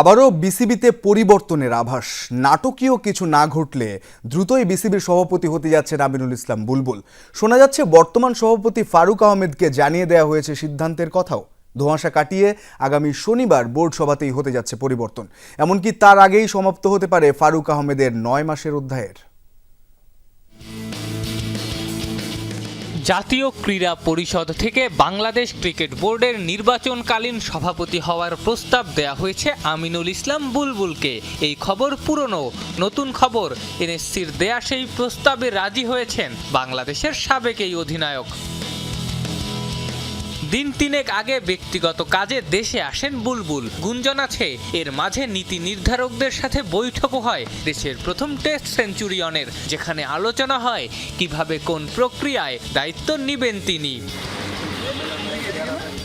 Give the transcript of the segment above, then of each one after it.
আবারও বিসিবিতে পরিবর্তনের আভাস। নাটকীয় কিছু না ঘটলে দ্রুতই বিসিবির সভাপতি হতে যাচ্ছেন আমিনুল ইসলাম বুলবুল। শোনা যাচ্ছে, বর্তমান সভাপতি ফারুক আহমেদকে জানিয়ে দেওয়া হয়েছে সিদ্ধান্তের কথাও। ধোঁয়াশা কাটিয়ে আগামী শনিবার বোর্ড সভাতেই হতে যাচ্ছে পরিবর্তন। এমনকি তার আগেই সমাপ্ত হতে পারে ফারুক আহমেদের নয় মাসের অধ্যায়ের। জাতীয় ক্রীড়া পরিষদ থেকে বাংলাদেশ ক্রিকেট বোর্ডের নির্বাচনকালীন সভাপতি হওয়ার প্রস্তাব দেয়া হয়েছে আমিনুল ইসলাম বুলবুলকে। এই খবর পুরনো। নতুন খবর। এনএসসির দেয়া সেই প্রস্তাবে রাজি হয়েছেন বাংলাদেশের সাবেক এই অধিনায়ক। দিন তিনেক আগে ব্যক্তিগত কাজে দেশে আসেন বুলবুল। গুঞ্জন আছে, এর মাঝে নীতি নির্ধারকদের সাথে বৈঠকও হয় দেশের প্রথম টেস্ট সেঞ্চুরিয়নের, যেখানে আলোচনা হয় কীভাবে কোন প্রক্রিয়ায় দায়িত্ব নিবেন তিনি।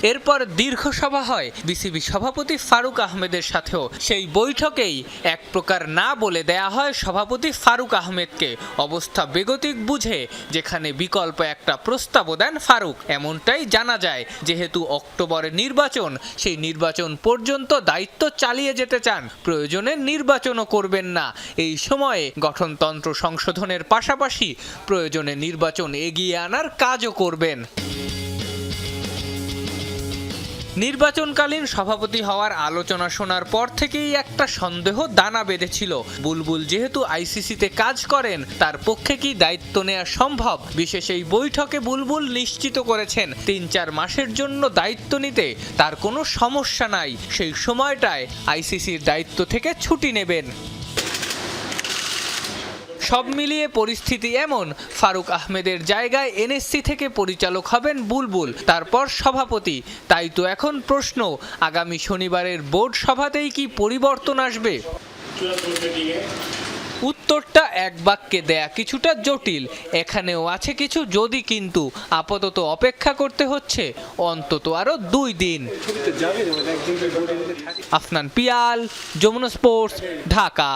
এরপর দীর্ঘ সভা হয়। বিসিবি সভাপতি ফারুক আহমেদের সাথেও। সেই বৈঠকেই এক প্রকার না বলে দেয়া হয় সভাপতি ফারুক আহমেদকে। অবস্থা বেগতিক বুঝে যেখানে বিকল্প একটা প্রস্তাবও দেন ফারুক। এমনটাই জানা যায়, যেহেতু অক্টোবরে নির্বাচন, সেই নির্বাচন পর্যন্ত দায়িত্ব চালিয়ে যেতে চান। প্রয়োজনে নির্বাচনও করবেন না। এই সময়ে গঠনতন্ত্র সংশোধনের পাশাপাশি প্রয়োজনে নির্বাচন এগিয়ে আনার কাজও করবেন। নির্বাচনকালীন সভাপতি হওয়ার আলোচনা শোনার পর থেকেই একটা সন্দেহ দানা বেঁধেছিল। বুলবুল যেহেতু আইসিসিতে কাজ করেন, তার পক্ষে কি দায়িত্ব নেওয়া সম্ভব? বিশেষ এই বৈঠকে বুলবুল নিশ্চিত করেছেন তিন চার মাসের জন্য দায়িত্ব নিতে তার কোনো সমস্যা নাই। সেই সময়টায় আইসিসির দায়িত্ব থেকে ছুটি নেবেন। সব মিলিয়ে পরিস্থিতি এমন। ফারুক আহমেদের জায়গায় এনএসসি থেকে পরিচালক হবেন বুলবুল, তারপর সভাপতি। তাই তো এখন প্রশ্ন, আগামী শনিবারের বোর্ড সভাতেই কি পরিবর্তন আসবে? উত্তরটা এক বাক্যে দেয়া কিছুটা জটিল। এখানেও আছে কিছু যদি কিন্তু। আপাতত অপেক্ষা করতে হচ্ছে, অন্তত আরও দুই দিন। আফনান পিয়াল, যমুনা স্পোর্টস, ঢাকা।